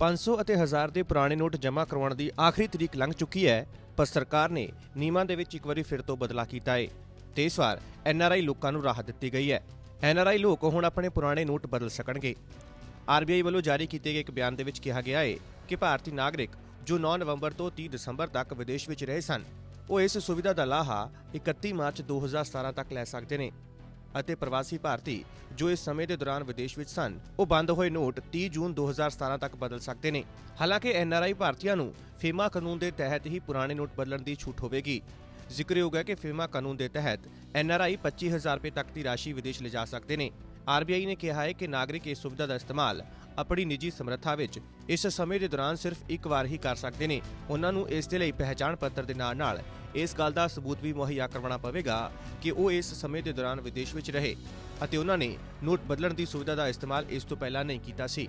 500 ਅਤੇ 1000 ਦੇ ਪੁਰਾਣੇ ਨੋਟ ਜਮ੍ਹਾਂ ਕਰਵਾਉਣ ਦੀ ਆਖਰੀ ਤਰੀਕ ਲੰਘ ਚੁੱਕੀ ਹੈ, ਪਰ ਸਰਕਾਰ ਨੇ ਨਿਯਮਾਂ ਦੇ ਵਿੱਚ ਇੱਕ ਵਾਰੀ ਫਿਰ ਤੋਂ ਬਦਲਾਅ ਕੀਤਾ ਹੈ ਤੇ ਇਸ ਵਾਰ ਐਨਆਰਆਈ ਲੋਕਾਂ ਨੂੰ ਰਾਹਤ ਦਿੱਤੀ ਗਈ ਹੈ। ਐਨਆਰਆਈ ਲੋਕ ਹੁਣ ਆਪਣੇ ਪੁਰਾਣੇ ਨੋਟ ਬਦਲ ਸਕਣਗੇ। ਆਰਬੀਆਈ ਵੱਲੋਂ ਜਾਰੀ ਕੀਤੇ ਗਏ ਇੱਕ ਬਿਆਨ ਦੇ ਵਿੱਚ ਕਿਹਾ ਗਿਆ ਹੈ ਕਿ ਭਾਰਤੀ ਨਾਗਰਿਕ ਜੋ 9 ਨਵੰਬਰ ਤੋਂ 30 ਦਸੰਬਰ ਤੱਕ ਵਿਦੇਸ਼ ਵਿੱਚ ਰਹੇ ਸਨ, ਉਹ ਇਸ ਸੁਵਿਧਾ ਦਾ ਲਾਹਾ 31 ਮਾਰਚ 2017 ਤੱਕ ਲੈ ਸਕਦੇ ਨੇ। ਅਤੇ ਪ੍ਰਵਾਸੀ ਭਾਰਤੀ ਜੋ ਇਸ ਸਮੇਂ ਦੇ ਦੌਰਾਨ ਵਿਦੇਸ਼ ਵਿੱਚ ਸਨ, ਉਹ ਬੰਦ ਹੋਏ ਨੋਟ 30 ਜੂਨ 2017 ਤੱਕ ਬਦਲ ਸਕਦੇ ਨੇ। ਹਾਲਾਂਕਿ ਐਨਆਰਆਈ ਭਾਰਤੀਆਂ ਨੂੰ ਫੇਮਾ ਕਾਨੂੰਨ ਦੇ ਤਹਿਤ ਹੀ ਪੁਰਾਣੇ ਨੋਟ ਬਦਲਣ ਦੀ ਛੂਟ ਹੋਵੇਗੀ। ਜ਼ਿਕਰਯੋਗ ਹੈ ਕਿ ਫੇਮਾ ਕਾਨੂੰਨ ਦੇ ਤਹਿਤ ਐਨਆਰਆਈ 25000 ਰੁਪਏ ਤੱਕ ਦੀ ਰਾਸ਼ੀ ਵਿਦੇਸ਼ ਲਿਜਾ ਸਕਦੇ ਨੇ। ਆਰਬੀਆਈ ਨੇ ਕਿਹਾ ਹੈ ਕਿ ਨਾਗਰਿਕ ਇਸ ਸੁਵਿਧਾ ਦਾ ਇਸਤੇਮਾਲ ਆਪਣੀ ਨਿੱਜੀ ਸਮਰੱਥਾ ਵਿੱਚ ਇਸ ਸਮੇਂ ਦੇ ਦੌਰਾਨ ਸਿਰਫ ਇੱਕ ਵਾਰ ਹੀ ਕਰ ਸਕਦੇ ਨੇ। ਉਹਨਾਂ ਨੂੰ ਇਸ ਦੇ ਲਈ ਪਹਿਚਾਣ ਪੱਤਰ ਦੇ ਨਾਲ ਨਾਲ ਇਸ ਗੱਲ ਦਾ ਸਬੂਤ ਵੀ ਮੁਹੱਈਆ ਕਰਵਾਉਣਾ ਪਵੇਗਾ ਕਿ ਉਹ ਇਸ ਸਮੇਂ ਦੇ ਦੌਰਾਨ ਵਿਦੇਸ਼ ਵਿੱਚ ਰਹੇ ਅਤੇ ਉਹਨਾਂ ਨੇ ਨੋਟ ਬਦਲਣ ਦੀ ਸੁਵਿਧਾ ਦਾ ਇਸਤੇਮਾਲ ਇਸ ਤੋਂ ਪਹਿਲਾਂ ਨਹੀਂ ਕੀਤਾ ਸੀ।